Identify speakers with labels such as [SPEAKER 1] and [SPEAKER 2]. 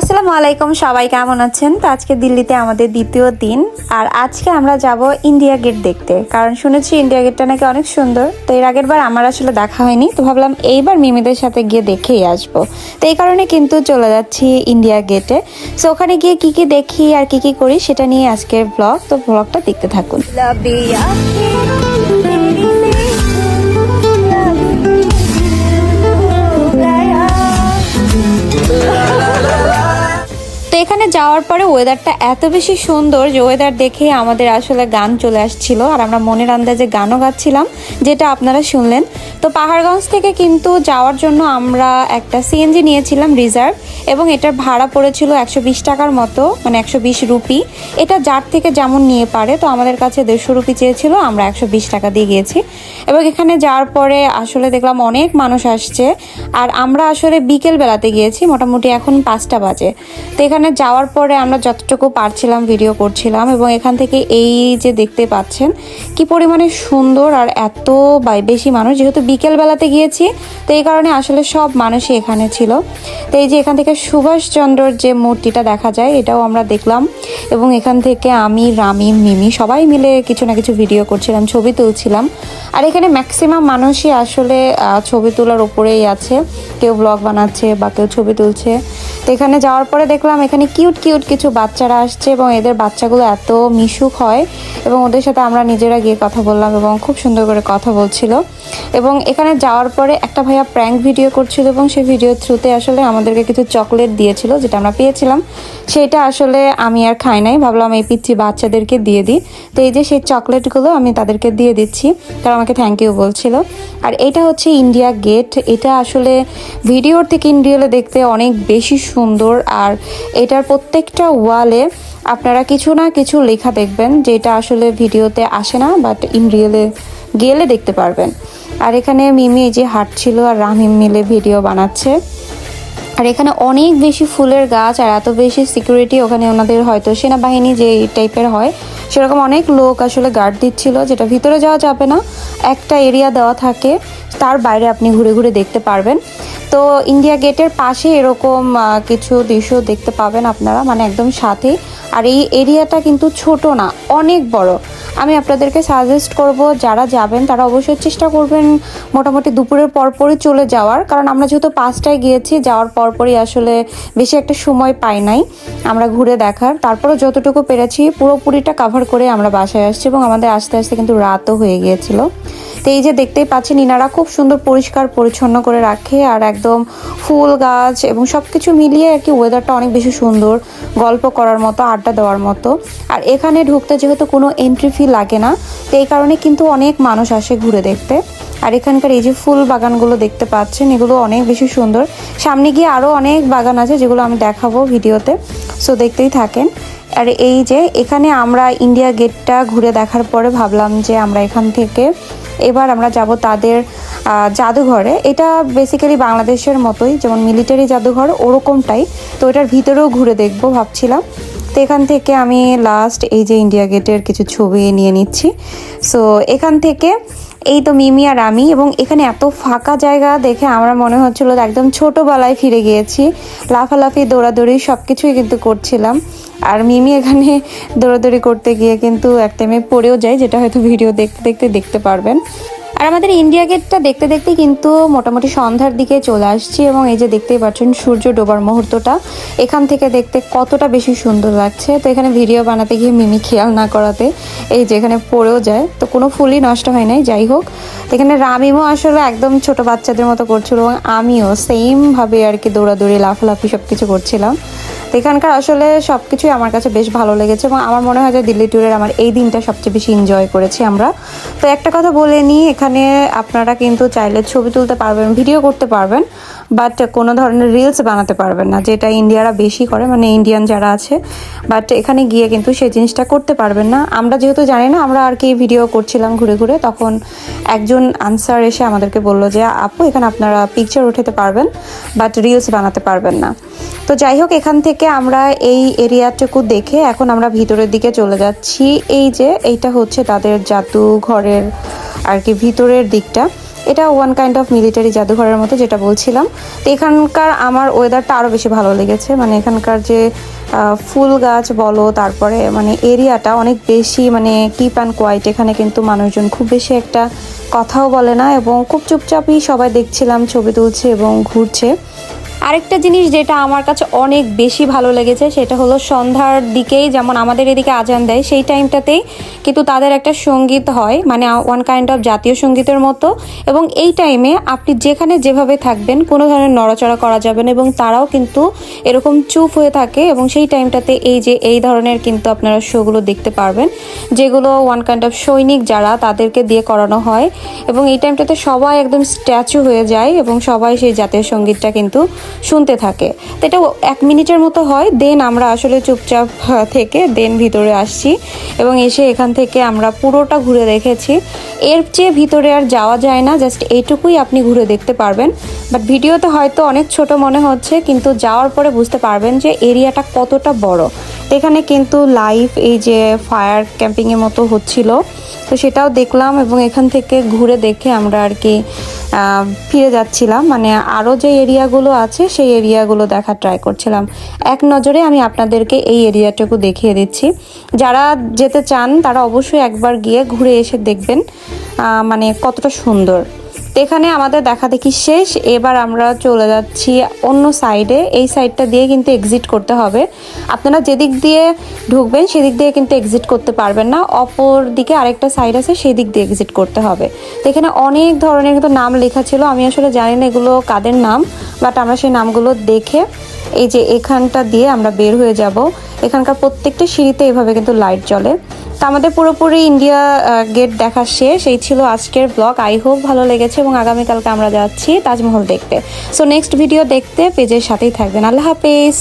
[SPEAKER 1] আসসালামু আলাইকুম, সবাই কেমন আছেন? তো আজকে দিল্লিতে আমাদের দ্বিতীয় দিন, আর আজকে আমরা যাব ইন্ডিয়া গেট দেখতে। কারণ শুনেছি ইন্ডিয়া গেটটা নাকি অনেক সুন্দর, তো এর আগের বার আমার আসলে দেখা হয়নি, তো ভাবলাম এইবার মিমিদের সাথে গিয়ে দেখেই আসব। তো এই কারণে কিন্তু চলে যাচ্ছি ইন্ডিয়া গেটে। সো ওখানে গিয়ে কি কি দেখি আর কি কি করি, সেটা নিয়ে আজকের ব্লগ তো ব্লগটা দেখতে থাকুন। যাওয়ার পরে ওয়েদারটা এত বেশি সুন্দর যে ওয়েদার দেখে আমাদের আসলে গান চলে আসছিল। আর আমরা মনের আন্দাজে গানও গাচ্ছিলাম, যেটা আপনারা শুনলেন। তো পাহাড়গঞ্জ থেকে কিন্তু যাওয়ার জন্য আমরা একটা সিএনজি নিয়েছিলাম রিজার্ভ এবং এটার ভাড়া পড়েছিল একশো বিশ টাকার মতো মানে একশো বিশ রুপি। এটা যার থেকে যেমন নিয়ে পারে, তো আমাদের কাছে দেড়শো রুপি চেয়েছিল, আমরা একশো বিশ টাকা দিয়ে গিয়েছি। এবং এখানে যাওয়ার পরে আসলে দেখলাম অনেক মানুষ আসছে। আর আমরা আসলে বিকেল বেলাতে গিয়েছি, মোটামুটি এখন পাঁচটা বাজে। তো এখানে যাওয়ার পরে আমরা যতটুকু পারছিলাম ভিডিও করছিলাম এবং এখান থেকে এই যে দেখতে পাচ্ছেন, কি পরিমাণে সুন্দর আর এত বেশি মানুষ। যেহেতু বিকেলবেলাতে গিয়েছি, তো এই কারণে আসলে সব মানুষই এখানে ছিল। তো এই যে এখান থেকে সুভাষচন্দ্রর যে মূর্তিটা দেখা যায়, এটাও আমরা দেখলাম। এবং এখান থেকে আমি, রামি, মিমি সবাই মিলে কিছু না কিছু ভিডিও করছিলাম, ছবি তুলছিলাম। আর এখানে ম্যাক্সিমাম মানুষই আসলে ছবি তোলার উপরেই আছে। কেউ ব্লগ বানাচ্ছে বা কেউ ছবি তুলছে। তো এখানে যাওয়ার পরে দেখলাম এখানে কিউট কিউট কিছু বাচ্চারা আসছে এবং এদের বাচ্চাগুলো এত মিশুক হয় এবং ওদের সাথে আমরা নিজেরা গিয়ে কথা বললাম এবং খুব সুন্দর করে কথা বলছিল। এবং এখানে যাওয়ার পরে একটা ভাইয়া প্র্যাঙ্ক ভিডিও করছিল এবং সেই ভিডিও থ্রুতে আসলে আমাদেরকে কিছু চকলেট দিয়েছিল, যেটা আমরা পেয়েছিলাম। সেটা আসলে আমি আর খাই নাই, ভাবলাম এই পিচ্ছি বাচ্চাদেরকে দিয়ে দিই। তো এই যে সেই চকলেটগুলো আমি তাদেরকে দিয়ে দিচ্ছি, তারা আমাকে থ্যাংক ইউ বলছিল। আর এটা হচ্ছে ইন্ডিয়া গেট এটা আসলে ভিডিওর থেকে ইন্ডিয়ালে দেখতে অনেক বেশি সুন্দর। আর এটার প্রত্যেকটা ওয়ালে আপনারা কিছু না কিছু লেখা দেখবেন, যেটা আসলে ভিডিওতে আসে না বাট ইন রিয়েলে গেলে দেখতে পারবেন। আর এখানে মিমি যে হাঁটছিল আর রাহিম মিলে ভিডিও বানাচ্ছে। আর এখানে অনেক বেশি ফুলের গাছ, আর এত বেশি সিকিউরিটি ওখানে ওনাদের হয়তো সেনাবাহিনী যে টাইপের হয় সেরকম অনেক লোক আসলে গার্ড দিচ্ছিল, যেটা ভিতরে যাওয়া যাবে না। একটা এরিয়া দেওয়া থাকে, তার বাইরে আপনি ঘুরে ঘুরে দেখতে পারবেন। তো ইন্ডিয়া গেটের পাশে এরকম কিছু দৃশ্য দেখতে পাবেন আপনারা মানে একদম সাথেই। আর এই এরিয়াটা কিন্তু ছোট না, অনেক বড়। আমি আপনাদেরকে সাজেস্ট করব, যারা যাবেন তারা অবশ্যই চেষ্টা করবেন মোটামুটি দুপুরের পরপরই চলে যাওয়ার। কারণ আমরা যেহেতু পাঁচটায় গিয়েছি, যাওয়ার পরপরই আসলে বেশি একটা সময় পাই নাই আমরা ঘুরে দেখার। তারপরে যতটুকু পেরেছি, পুরোপুরিটা কাভার করে আমরা বাসায় আসছি এবং আমাদের আস্তে আস্তে কিন্তু রাতও হয়ে গিয়েছিল। তো এই যে দেখতেই পাচ্ছেন ইনারা খুব সুন্দর পরিষ্কার পরিচ্ছন্ন করে রাখে আর একদম ফুল গাছ এবং সব কিছু মিলিয়ে আর কি ওয়েদারটা অনেক বেশি সুন্দর, গল্প করার মতো, আড্ডা দেওয়ার মতো। আর এখানে ঢুকতে যেহেতু কোনো এন্ট্রি ফি লাগে না, তো এই কারণে কিন্তু অনেক মানুষ আসে ঘুরে দেখতে। আর এখানকার এই যে ফুল বাগানগুলো দেখতে পাচ্ছেন, এগুলো অনেক বেশি সুন্দর। সামনে গিয়ে আরও অনেক বাগান আছে যেগুলো আমি দেখাবো ভিডিওতে সো দেখতেই থাকেন। আর এই যে এখানে আমরা ইন্ডিয়া গেটটা ঘুরে দেখার পরে ভাবলাম যে আমরা এখান থেকে এবার আমরা যাব তাদের জাদুঘরে। এটা বেসিক্যালি বাংলাদেশের মতোই, যেমন মিলিটারি জাদুঘর ওরকমটাই। তো এটার ভিতরেও ঘুরে দেখব ভাবছিলাম। তো এখান থেকে আমি লাস্ট এই যে ইন্ডিয়া গেটের কিছু ছবি নিয়ে নিচ্ছি। সো এখান থেকে এই তো মিমি আর আমি এবং এখানে এত ফাঁকা জায়গা দেখে আমার মনে হচ্ছিল একদম ছোটোবেলায় ফিরে গিয়েছি। লাফালাফি, দৌড়াদৌড়ি সব কিছুই কিন্তু করছিলাম। আর মিমি এখানে দৌড়াদৌড়ি করতে গিয়ে কিন্তু এক টাইমে পড়েও যায়, যেটা হয়তো ভিডিও দেখতে দেখতে দেখতে পারবেন। আর আমাদের ইন্ডিয়া গেটটা দেখতে দেখতে কিন্তু মোটামুটি সন্ধ্যার দিকে চলে আসছি এবং এই যে দেখতেই পাচ্ছেন সূর্য ডোবার মুহূর্তটা, এখান থেকে দেখতে কতটা বেশি সুন্দর লাগছে। তো এখানে ভিডিও বানাতে গিয়ে মিমি খেয়াল না করাতে এই যে এখানে পড়েও যায়। তো কোনো ফুলই নষ্ট হয় নাই, যাই হোক। এখানে রামিমও আসলে একদম ছোট বাচ্চাদের মতো করছিল এবং আমিও সেমভাবে আর কি দৌড়াদৌড়ি, লাফালাফি সব কিছু করছিলাম। তো এখানকার আসলে সব কিছুই আমার কাছে বেশ ভালো লেগেছে এবং আমার মনে হয় যে দিল্লি ট্যুরের আমার এই দিনটা সবচেয়ে বেশি এনজয় করেছি আমরা। তো একটা কথা বলে নিই, এখানে আপনারা কিন্তু চাইলে ছবি তুলতে পারবেন ভিডিও করতে পারবেন বাট কোনো ধরনের রিলস বানাতে পারবেন না, যেটা ইন্ডিয়ারা বেশি করে মানে ইন্ডিয়ান যারা আছে বাট এখানে গিয়ে কিন্তু সেই জিনিসটা করতে পারবেন না। আমরা যেহেতু জানি না, আমরা আর কি ভিডিও করছিলাম ঘুরে ঘুরে, তখন একজন আনসার এসে আমাদেরকে বলল যে, আপু, এখানে আপনারা পিকচার উঠাতে পারবেন বাট রিলস বানাতে পারবেন না। তো যাই হোক, এখান থেকে আমরা এই এরিয়াটুকু দেখে এখন আমরা ভিতরের দিকে চলে যাচ্ছি। এই যে, এইটা হচ্ছে তাদের জাদুঘরের আর কি ভিতরের দিকটা। এটা ওয়ান কাইন্ড অফ মিলিটারি জাদুঘরের মতো যেটা বলছিলাম। তো এখানকার আমার ওয়েদারটা আরও বেশি ভালো লেগেছে। মানে এখানকার যে ফুল গাছ বলো, তারপরে মানে এরিয়াটা অনেক বেশি মানে কিপ অ্যান্ড কোয়াইট এখানে কিন্তু মানুষজন খুব বেশি একটা কথাও বলে না এবং খুব চুপচাপই সবাই দেখছিলাম, ছবি তুলছে এবং ঘুরছে। আরেকটা জিনিস যেটা আমার কাছে অনেক বেশি ভালো লেগেছে, সেটা হলো সন্ধ্যার দিকেই যেমন আমাদের এদিকে আজান দেয়, সেই টাইমটাতেই কিন্তু তাদের একটা সংগীত হয় মানে ওয়ান কাইন্ড অফ জাতীয় সঙ্গীতের মতো। এবং এই টাইমে আপনি যেখানে যেভাবে থাকবেন, কোনো ধরনের নড়াচড়া করা যাবে না এবং তারাও কিন্তু এরকম চুপ হয়ে থাকে এবং সেই টাইমটাতে এই যে এই ধরনের কিন্তু আপনারা শোগুলো দেখতে পারবেন, যেগুলো ওয়ান কাইন্ড অফ সৈনিক যারা তাদেরকে দিয়ে করানো হয়। এবং এই টাইমটাতে সবাই একদম স্ট্যাচু হয়ে যায় এবং সবাই সেই জাতীয় সঙ্গীতটা কিন্তু শুনতে থাকে। তো এটা এক মিনিটের মতো হয় দেন আমরা আসলে চুপচাপ থেকে দেন ভিতরে আসছি এবং এসে এখান থেকে আমরা পুরোটা ঘুরে দেখেছি। এর চেয়ে ভিতরে আর যাওয়া যায় না জাস্ট এইটুকুই আপনি ঘুরে দেখতে পারবেন। বাট ভিডিওতে হয়তো অনেক ছোট মনে হচ্ছে, কিন্তু যাওয়ার পরে বুঝতে পারবেন যে এরিয়াটা কতটা বড়। এখানে কিন্তু লাইভ এই যে ফায়ার ক্যাম্পিংয়ের মতো হচ্ছিল, তো সেটাও দেখলাম এবং এখান থেকে ঘুরে দেখে আমরা আর কি ফিরে যাচ্ছিলাম। মানে আরও যে এরিয়াগুলো আছে, সেই এরিয়াগুলো দেখার ট্রাই করছিলাম। এক নজরে আমি আপনাদেরকে এই এরিয়াটুকু দেখিয়ে দিচ্ছি। যারা যেতে চান, তারা অবশ্যই একবার গিয়ে ঘুরে এসে দেখবেন মানে কতটা সুন্দর। এখানে আমাদের দেখা দেখি শেষ। এবার আমরা চলে যাচ্ছি অন্য সাইডে এই সাইডটা দিয়ে কিন্তু এক্সিট করতে হবে। আপনারা যেদিক দিয়ে ঢুকবেন, সেদিক দিয়ে কিন্তু এক্সিট করতে পারবেন না। অপর দিকে আরেকটা সাইড আছে সেই দিক দিয়ে এক্সিট করতে হবে। তো এখানে অনেক ধরনের কিন্তু নাম লেখা ছিল। আমি আসলে জানি না এগুলো কাদের নাম বাট আমরা সেই নামগুলো দেখে এই যে এখানটা দিয়ে আমরা বের হয়ে যাব। এখানকার প্রত্যেকটা সিঁড়িতে এভাবে কিন্তু লাইট জ্বলে। তো আমাদের পুরোপুরি ইন্ডিয়া গেট দেখা শেষ। এই ছিল আজকের ব্লগ আই হোপ ভালো লেগেছে। এবং আগামীকালকে আমরা যাচ্ছি তাজমহল দেখতে। সো নেক্সট ভিডিও দেখতে, পেজের সাথেই থাকবেন। আল্লাহ হাফেজ।